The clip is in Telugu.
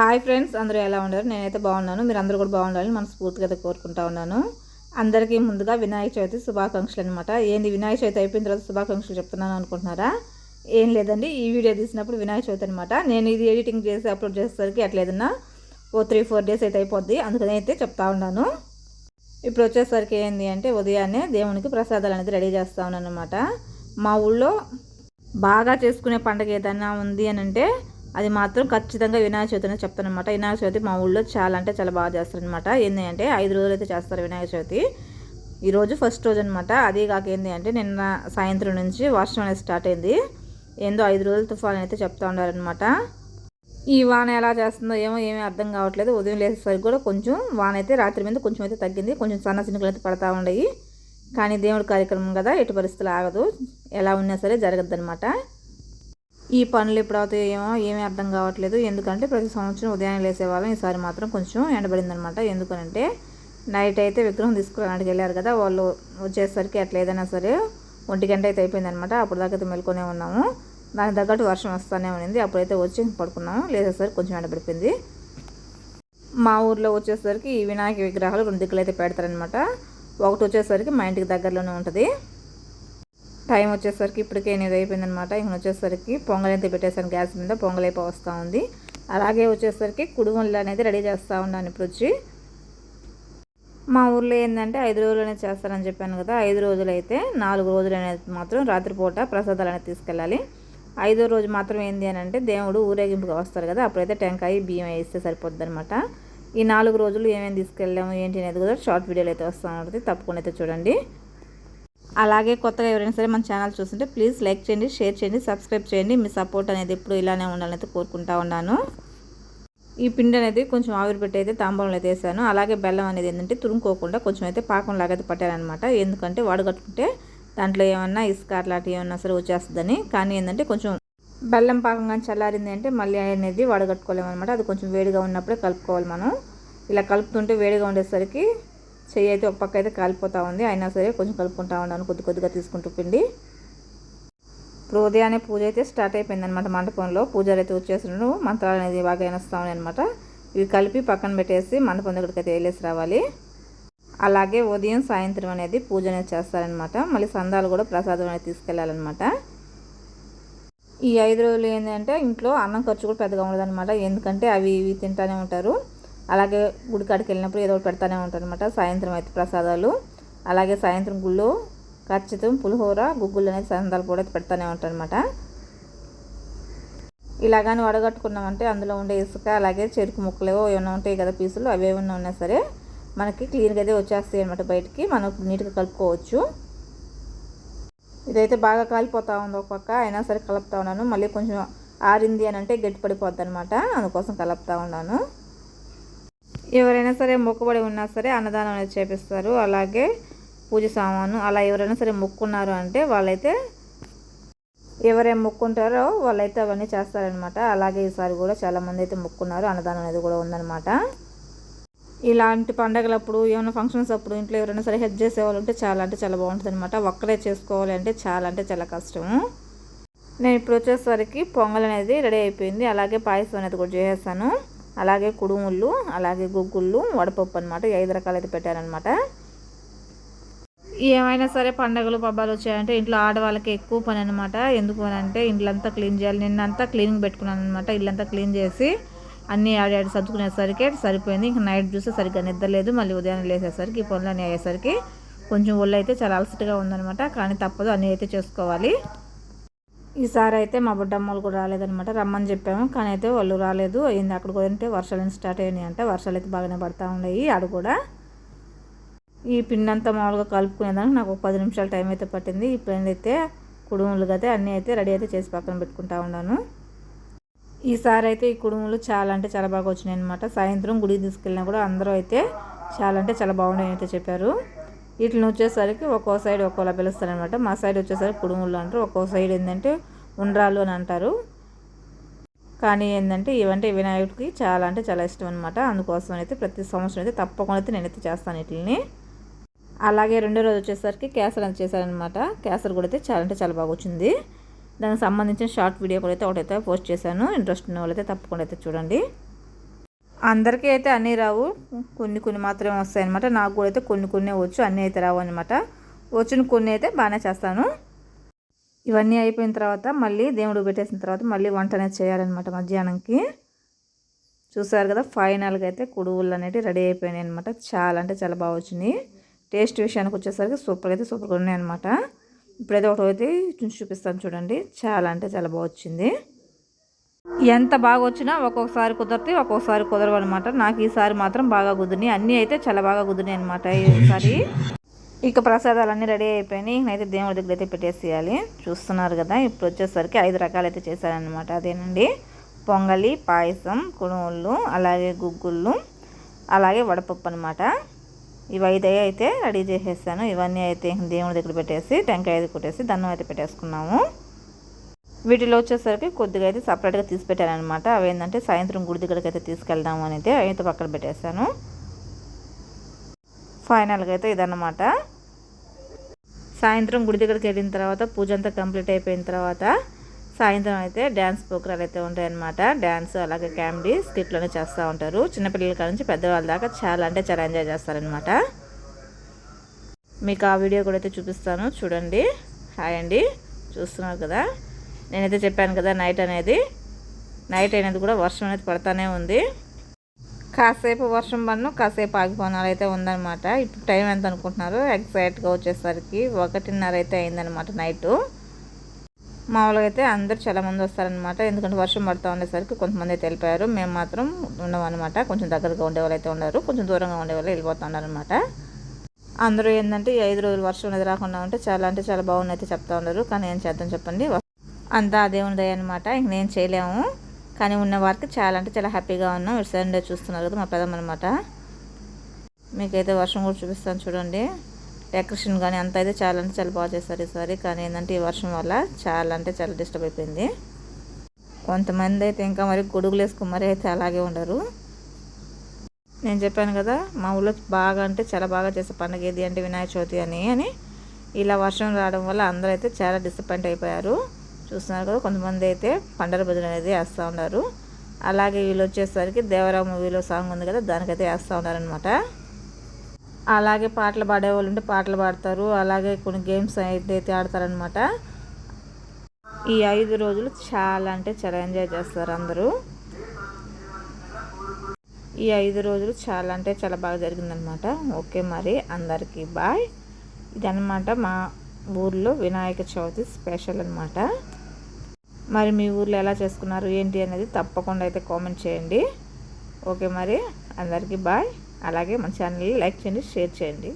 హాయ్ ఫ్రెండ్స్ అందరూ ఎలా ఉన్నారు? నేనైతే బాగున్నాను. మీరు అందరూ కూడా బాగుండాలని మనస్ఫూర్తిగా అయితే కోరుకుంటా ఉన్నాను. అందరికీ ముందుగా వినాయక చవితి శుభాకాంక్షలు అనమాట ఏంది వినాయక చవితి అయిపోయిన తర్వాత శుభాకాంక్షలు చెప్తున్నాను అనుకుంటున్నారా? ఏం లేదండి ఈ వీడియో తీసినప్పుడు వినాయక చవితి అనమాట నేను ఇది ఎడిటింగ్ చేసి అప్లోడ్ చేసేసరికి అట్లేదన్నా ఓ త్రీ ఫోర్ డేస్ అయితే అయిపోద్ది. అందుకని అయితే చెప్తా ఉన్నాను. ఇప్పుడు వచ్చేసరికి ఏంది అంటే ఉదయాన్నే దేవునికి ప్రసాదాలు అనేది రెడీ చేస్తా ఉన్నాను అనమాట మా ఊళ్ళో బాగా చేసుకునే పండుగ ఏదన్నా ఉంది అని అంటే అది మాత్రం ఖచ్చితంగా వినాయక చవితి అని చెప్తానమాట వినాయక చవితి మా ఊళ్ళో చాలా అంటే చాలా బాగా చేస్తారనమాట ఏంటి అంటే ఐదు రోజులు అయితే చేస్తారు వినాయక చవితి. ఈరోజు ఫస్ట్ రోజు అనమాట అదే కాక ఏంటి అంటే నిన్న సాయంత్రం నుంచి వర్షం అనేది స్టార్ట్ అయింది. ఏందో ఐదు రోజులు తుఫాన్ అయితే చెప్తా ఉన్నారనమాట ఈ వాన ఎలా చేస్తుందో ఏమో ఏమీ అర్థం కావట్లేదు. ఉదయం లేసేసరికి కూడా కొంచెం వాన అయితే రాత్రి మీద కొంచెం అయితే తగ్గింది. కొంచెం సన్న చినుకులు అయితే పడతా ఉండయి కానీ దేవుడి కార్యక్రమం కదా ఎటు పరిస్థితులు ఆగదు. ఎలా ఉన్నా సరే జరగద్దు అనమాట ఈ పనులు ఎప్పుడు అవుతాయేమో ఏమో ఏమీ అర్థం కావట్లేదు. ఎందుకంటే ప్రతి సంవత్సరం ఉదయాన్నే లేసేవాళ్ళం ఈసారి మాత్రం కొంచెం ఎండబడిందనమాట. ఎందుకనంటే నైట్ అయితే విగ్రహం తీసుకురావడానికి వెళ్ళారు కదా. వాళ్ళు వచ్చేసరికి అట్లా ఏదైనా సరే ఒంటి గంట అయితే అయిపోయిందనమాట. అప్పుడు దాకా అయితే మెలుకొనే ఉన్నాము. దానికి తగ్గట్టు వర్షం వస్తూనే ఉన్నింది. అప్పుడైతే వచ్చి పడుకున్నాము. లేసేసరికి కొంచెం ఎండబడిపోయింది మా ఊర్లో వచ్చేసరికి ఈ వినాయక విగ్రహాలు రెండు దిక్కులు అయితే పెడతారనమాట. ఒకటి వచ్చేసరికి మా ఇంటికి దగ్గరలోనే ఉంటుంది. టైం వచ్చేసరికి ఇప్పటికే ఎనిమిది అయిపోయిందనమాట ఇంక వచ్చేసరికి పొంగల్ అయితే పెట్టేసాను గ్యాస్ మీద పొంగల్ అయిపో వస్తూ ఉంది. అలాగే వచ్చేసరికి కుడుములు అనేది రెడీ చేస్తూ ఉన్నాను ఇప్పుడు వచ్చి. మా ఊర్లో ఏంటంటే ఐదు రోజులు అనేది చేస్తారని చెప్పాను కదా ఐదు రోజులు అయితే నాలుగు రోజులు అనేది మాత్రం రాత్రిపూట ప్రసాదాలు అనేది తీసుకెళ్ళాలి. ఐదో రోజు మాత్రం ఏంది అని అంటే దేవుడు ఊరేగింపుగా వస్తారు కదా అప్పుడైతే టెంకాయ బియ్యం వేస్తే సరిపోద్ది అనమాట ఈ నాలుగు రోజులు ఏమేమి తీసుకెళ్ళాము ఏంటి అనేది కూడా షార్ట్ వీడియోలు అయితే వస్తూ ఉంటుంది. తప్పకుండా అయితే చూడండి. అలాగే కొత్తగా ఎవరైనా సరే మన ఛానల్ చూస్తుంటే ప్లీజ్ లైక్ చేయండి షేర్ చేయండి సబ్స్క్రైబ్ చేయండి. మీ సపోర్ట్ అనేది ఎప్పుడు ఇలానే ఉండాలని అయితే కోరుకుంటా ఉన్నాను. ఈ పిండి అనేది కొంచెం ఆవిరి పెట్టి అయితే తాంబూలంలో అయితే వేసాను. అలాగే బెల్లం అనేది ఏంటంటే తురుముకోకుండా కొంచెం అయితే పాకం లాగా అయితే పట్టారనమాట ఎందుకంటే వడగట్టుకుంటే దాంట్లో ఏమన్నా ఇసుక అట్లాంటివి ఏమన్నా సరే వచ్చేస్తుందని. కానీ ఏంటంటే కొంచెం బెల్లం పాకం కానీ చల్లారింది అంటే మళ్ళీ అనేది వడగట్టుకోలేమన్నమాట. అది కొంచెం వేడిగా ఉన్నప్పుడే కలుపుకోవాలి మనం. ఇలా కలుపుతుంటే వేడిగా ఉండేసరికి చెయ్యి అయితే ఒక పక్క అయితే కాలిపోతూ ఉంది. అయినా సరే కొంచెం కలుపుకుంటా ఉన్నాను కొద్ది కొద్దిగా తీసుకుంటూ పిండి. ఇప్పుడు ఉదయాన్నే పూజ అయితే స్టార్ట్ అయిపోయింది అనమాట మండపంలో. పూజలు అయితే వచ్చేసినాడు మంత్రాలు అనేది బాగా ఎనొస్తా ఉన్నాయి అనమాట ఇవి కలిపి పక్కన పెట్టేసి మండపం దగ్గరికి అయితే వెళ్ళేసి రావాలి. అలాగే ఉదయం సాయంత్రం అనేది పూజ అనేది చేస్తారనమాట మళ్ళీ సందాలు కూడా ప్రసాదం అనేది తీసుకెళ్ళాలన్నమాట. ఈ ఐదు రోజులు ఏంటంటే ఇంట్లో అన్నం ఖర్చు కూడా పెద్దగా ఉండదన్నమాట. ఎందుకంటే అవి ఇవి తింటూనే ఉంటారు. అలాగే గుడికాడికి వెళ్ళినప్పుడు ఏదో ఒకటి పెడతానే ఉంటాను అనమాట సాయంత్రం అయితే ప్రసాదాలు. అలాగే సాయంత్రం గుళ్ళు ఖచ్చితం పులిహోర గుగ్గులు అనేది సందాలు కూడా పెడతానే ఉంటాను అనమాట ఇలాగాని వడగట్టుకున్నామంటే అందులో ఉండే ఇసుక అలాగే చెరుకు ముక్కలు ఏమైనా ఉంటాయి కదా పీసులు అవి ఏమైనా ఉన్నా సరే మనకి క్లీన్గా అయితే వచ్చేస్తాయి అనమాట బయటికి. మనం నీట్గా కలుపుకోవచ్చు. ఇదైతే బాగా కాలిపోతూ ఉంది ఒక పక్క. అయినా సరే కలుపుతా ఉన్నాను. మళ్ళీ కొంచెం ఆరింది అని అంటే గట్టి పడిపోద్ది అనమాట అందుకోసం కలుపుతూ ఉన్నాను. ఎవరైనా సరే మొక్కుబడి ఉన్నా సరే అన్నదానం అనేది చేపిస్తారు. అలాగే పూజ సామాను అలా ఎవరైనా సరే మొక్కున్నారు అంటే వాళ్ళైతే ఎవరేం మొక్కుంటారో వాళ్ళైతే అవన్నీ చేస్తారనమాట అలాగే ఈసారి కూడా చాలామంది అయితే మొక్కున్నారు. అన్నదానం అనేది కూడా ఉందన్నమాట. ఇలాంటి పండగలప్పుడు ఏమైనా ఫంక్షన్స్ అప్పుడు ఇంట్లో ఎవరైనా సరే హెల్ప్ చేసేవాళ్ళు ఉంటే చాలా అంటే చాలా బాగుంటుంది అనమాట ఒక్కడే చేసుకోవాలి అంటే చాలా అంటే చాలా కష్టము నేను ఇప్పుడు వచ్చేసరికి పొంగల్ అనేది రెడీ అయిపోయింది. అలాగే పాయసం అనేది కూడా చేసేస్తాను అలాగే కుడుముళ్ళు అలాగే గుగ్గుళ్ళు వడపప్పు అనమాట ఐదు రకాలు అయితే పెట్టారనమాట ఏమైనా సరే పండగలు పబ్బాలు వచ్చాయంటే ఇంట్లో ఆడవాళ్ళకి ఎక్కువ పని అనమాట ఎందుకు అని అంటే ఇంట్లంతా క్లీన్ చేయాలి. నిన్నంతా క్లీనింగ్ పెట్టుకున్నాను అనమాట ఇల్లంతా క్లీన్ చేసి అన్నీ ఆడి సర్దుకునేసరికి సరిపోయింది. ఇంకా నైట్ చూస్తే సరిగ్గా నిద్రలేదు మళ్ళీ ఉదయాన్నే లేసేసరికి పనులు అన్నీ అయ్యేసరికి కొంచెం ఒళ్ళు అయితే చాలా అలసటగా ఉందనమాట కానీ తప్పదు. అన్నీ అయితే చేసుకోవాలి. ఈసారి అయితే మా బుడ్డమ్మలు కూడా రాలేదనమాట రమ్మని చెప్పాము. కానీ అయితే వాళ్ళు రాలేదు. అయింది అక్కడ పోయింటే వర్షాలు స్టార్ట్ అయినాయి అంటే వర్షాలు అయితే బాగానే పడతా ఉన్నాయి ఆడ కూడా. ఈ పిండి అంతా మామూలుగా కలుపుకునేదానికి నాకు ఒక పది నిమిషాల టైం అయితే పట్టింది. ఇప్పుడు అయితే కుడుములు అయితే అన్నీ అయితే రెడీ అయితే చేసి పక్కన పెట్టుకుంటా ఉన్నాను. ఈసారి అయితే ఈ కుడుములు చాలా అంటే చాలా బాగా వచ్చినాయి అనమాట సాయంత్రం గుడికి తీసుకెళ్ళినా కూడా అందరూ అయితే చాలా అంటే చాలా బాగున్నాయి అయితే చెప్పారు. వీటిని వచ్చేసరికి ఒక్కో సైడ్ ఒక్కోలా పిలుస్తారనమాట. మా సైడ్ వచ్చేసరికి కుడుములు అంటారు. ఒక్కో సైడ్ ఏంటంటే ఉండ్రాలు అని అంటారు. కానీ ఏంటంటే ఇవంటే వినాయకుడికి చాలా అంటే చాలా ఇష్టం అనమాట అందుకోసం అయితే ప్రతి సంవత్సరం అయితే తప్పకుండా అయితే నేనైతే చేస్తాను వీటిని అలాగే రెండో రోజు వచ్చేసరికి కేసర్ అని చేశారనమాట కేసర్ కూడా అయితే చాలా అంటే చాలా బాగా వచ్చింది. దానికి సంబంధించిన షార్ట్ వీడియో కూడా అయితే ఒకటైతే పోస్ట్ చేశాను. ఇంట్రెస్ట్ ఉన్న వాళ్ళైతే తప్పకుండా అయితే చూడండి. అందరికీ అయితే అన్నీ రావు. కొన్ని కొన్ని మాత్రమే వస్తాయి అనమాట నాకు కూడా అయితే కొన్ని కొన్ని వచ్చు అన్నీ అయితే రావు అనమాట వచ్చిన కొన్ని అయితే బాగానే చేస్తాను. ఇవన్నీ అయిపోయిన తర్వాత మళ్ళీ దేవుడు పెట్టేసిన తర్వాత మళ్ళీ వంట అనేది చేయాలన్నమాట మధ్యాహ్నంకి. చూసారు కదా ఫైనల్గా అయితే కుడువులు అనేవి రెడీ అయిపోయినాయి అనమాట చాలా అంటే చాలా బాగా వచ్చింది టేస్ట్ విషయానికి వచ్చేసరికి సూపర్గా అయితే సూపర్గా ఉన్నాయి అనమాట ఇప్పుడైతే ఒకటి అయితే చూపిస్తాను చూడండి. చాలా అంటే చాలా బాగా వచ్చింది. ఎంత బాగా వచ్చినా ఒక్కొక్కసారి కుదరతాయి ఒక్కొక్కసారి కుదరవు అనమాట నాకు ఈసారి మాత్రం బాగా కుదిరినాయి. అన్నీ అయితే చాలా బాగా కుదిరినాయి అనమాట ఈసారి ఇక ప్రసాదాలు అన్నీ రెడీ అయిపోయినాయి. నేనైతే దేవుడి దగ్గర అయితే పెట్టేసేయాలి. చూస్తున్నారు కదా ఇప్పుడు వచ్చేసరికి ఐదు రకాలు అయితే చేశారనమాట అదేనండి పొంగలి పాయసం కుణువుళ్ళు అలాగే గుగ్గుళ్ళు అలాగే వడపప్పు అనమాట ఇవి ఐదు అయితే రెడీ చేసేసాను. ఇవన్నీ అయితే దేవుడి దగ్గర పెట్టేసి టెంకాయ అయితే కొట్టేసి దండం అయితే పెట్టేసుకున్నాము. వీటిలో వచ్చేసరికి కొద్దిగా అయితే సపరేట్గా తీసి పెట్టానమాట అవి ఏంటంటే సాయంత్రం గుడి దగ్గరికి అయితే తీసుకెళ్దాము అని అయితే అయితే పక్కన పెట్టేశాను. ఫైనల్గా అయితే ఇదన్నమాట. సాయంత్రం గుడి దగ్గరికి వెళ్ళిన తర్వాత పూజ అంతా కంప్లీట్ అయిపోయిన తర్వాత సాయంత్రం అయితే డ్యాన్స్ ప్రోగ్రాలు అయితే ఉంటాయన్నమాట. డ్యాన్స్ అలాగే కామెడీ స్కిట్లోనే చేస్తూ ఉంటారు. చిన్నపిల్లల కాడ నుంచి పెద్దవాళ్ళ దాకా చాలా అంటే చాలా ఎంజాయ్ చేస్తారనమాట మీకు ఆ వీడియో కూడా అయితే చూపిస్తాను. చూడండి. హాయ్ అండి. చూస్తున్నారు కదా. నేనైతే చెప్పాను కదా నైట్ అనేది. నైట్ అనేది కూడా వర్షం అనేది పడతానే ఉంది. కాసేపు వర్షం పడను కాసేపు ఆగిపోనాలు అయితే ఉందన్నమాట. ఇప్పుడు టైం ఎంత అనుకుంటున్నారు? ఎగ్జాక్ట్గా వచ్చేసరికి ఒకటిన్నర అయితే అయిందనమాట నైటు మామూలుగా అయితే అందరు చాలామంది వస్తారనమాట ఎందుకంటే వర్షం పడుతూ ఉండేసరికి కొంతమంది అయితే వెళ్ళిపోయారు. మేము మాత్రం ఉండమన్నమాట. కొంచెం దగ్గరగా ఉండేవాళ్ళు అయితే ఉన్నారు కొంచెం దూరంగా ఉండేవాళ్ళు వెళ్ళిపోతూ ఉన్నారనమాట అందరూ ఏంటంటే ఈ ఐదు రోజులు వర్షం అనేది రాకుండా ఉంటే చాలా అంటే చాలా బాగుంది అయితే చెప్తా ఉన్నారు. కానీ ఏం చేద్దాం చెప్పండి? అంతా అదే దయ అనమాట ఇంక నేను చేయలేము. కానీ ఉన్న వారికి చాలా అంటే చాలా హ్యాపీగా ఉన్నాం. ఇటు సైడ్ చూస్తున్నారు కదా మా పెదమనమాట మీకైతే వర్షం కూడా చూపిస్తాను చూడండి. డెకరేషన్ కానీ అంత అయితే చాలా అంటే చాలా బాగా చేస్తారు ఈసారి. కానీ ఏంటంటే ఈ వర్షం వల్ల చాలా అంటే చాలా డిస్టర్బ్ అయిపోయింది. కొంతమంది అయితే ఇంకా మరి గొడుగులు వేసుకుని మరి అయితే అలాగే ఉండరు. నేను చెప్పాను కదా మా ఊళ్ళో బాగా అంటే చాలా బాగా చేసే పండుగ ఏది అంటే వినాయక చవితి అని అని ఇలా వర్షం రావడం వల్ల అందరూ అయితే చాలా డిసప్పాయింట్ అయిపోయారు. చూస్తున్నారు కదా కొంతమంది అయితే పండగ భజన అనేది వేస్తూ ఉన్నారు. అలాగే వీళ్ళు వచ్చేసరికి దేవరావు మూవీలో సాంగ్ ఉంది కదా దానికైతే వేస్తూ ఉన్నారనమాట అలాగే పాటలు పాడేవాళ్ళు ఉంటే పాటలు పాడతారు అలాగే కొన్ని గేమ్స్ అయితే ఆడతారనమాట ఈ ఐదు రోజులు చాలా అంటే చాలా ఎంజాయ్ చేస్తారు అందరూ. ఈ ఐదు రోజులు చాలా అంటే చాలా బాగా జరిగిందనమాట ఓకే మరి అందరికీ బాయ్. ఇదనమాట మా ఊర్లో వినాయక చవితి స్పెషల్ అనమాట మరి మీ ఊర్లో ఎలా చేసుకున్నారు ఏంటి అనేది తప్పకుండా అయితే కామెంట్ చేయండి. ఓకే మరి అందరికీ బాయ్ అలాగే మన ఛానల్ని లైక్ చేయండి షేర్ చేయండి.